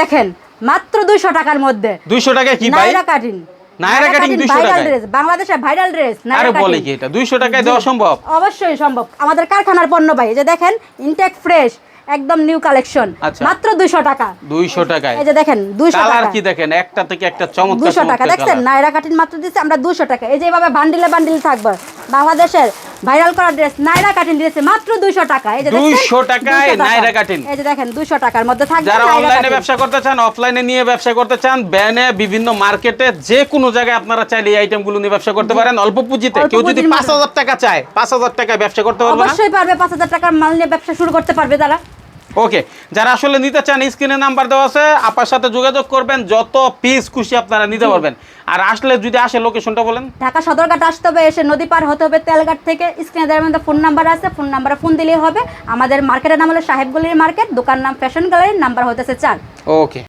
দেখেন মাত্র দুইশো টাকার মধ্যে। 200 টাকায় কি Naira cutting. Naira cutting 200 viral টাকায়? ড্রেস বাংলাদেশের ভাইরাল ড্রেস আরে বলে কি এটা? 200 টাকায় দেওয়া সম্ভব? অবশ্যই সম্ভব। আমাদের কারখানার পণ্য ভাই যে দেখেন ইনটেক ফ্রেশ একদম নিউ কালেকশন আচ্ছা। মাত্র দুইশো টাকা। 200 টাকায়। এই যে দেখেন দুইশো কালার টাকা। কি দেখেন? একটা থেকে একটা চমৎকার দুশো টাকা কাটিং মাত্র দিচ্ছে আমরা দুশো টাকা। এই যে এভাবে বান্ডিলে বান্ডিল থাকবে। বাংলাদেশের ভাইরাল করা ড্রেস নাইরা কাটিন দিয়েছে মাত্র দুইশো টাকা। এই যে দেখছেন? 200 টাকায় নাইরা কাটিন এই যে দেখেন 200 টাকার মধ্যে থাকবে যারা অনলাইনে ব্যবসা করতে চান অফলাইনে নিয়ে ব্যবসা করতে চান ব্যানে বিভিন্ন মার্কেটে যে কোনো জায়গায় আপনারা চাইলে এই আইটেমগুলো নিয়ে ব্যবসা করতে পারেন। অল্প পুঁজিতে কেউ যদি পুঁজির পাঁচ মধ্যে। হাজার টাকা চায় পাঁচ হাজার টাকায় ব্যবসা করতে পারবে অবশ্যই পারবে পাঁচ হাজার টাকার মাল নিয়ে ব্যবসা শুরু করতে পারবে তারা। ওকে যারা আসলে নিতে চান স্ক্রিনে নাম্বার দেওয়া আছে আপার সাথে যোগাযোগ করবেন যত পিস খুশি আপনারা নিতে পারবেন। আর আসলে যদি আসে লোকেশনটা বলেন। ঢাকা সদরঘাট আসতে হবে এসে নদী পার হতে হবে তেলঘাট থেকে। স্ক্রিনে দেওয়ার মধ্যে ফোন নাম্বার আছে ফোন নাম্বারে ফোন দিলেই হবে। আমাদের মার্কেটের নাম হলো সাহেবগুলির মার্কেট দোকান নাম ফ্যাশন গ্যালারির নাম্বার হতেছে চার। ওকে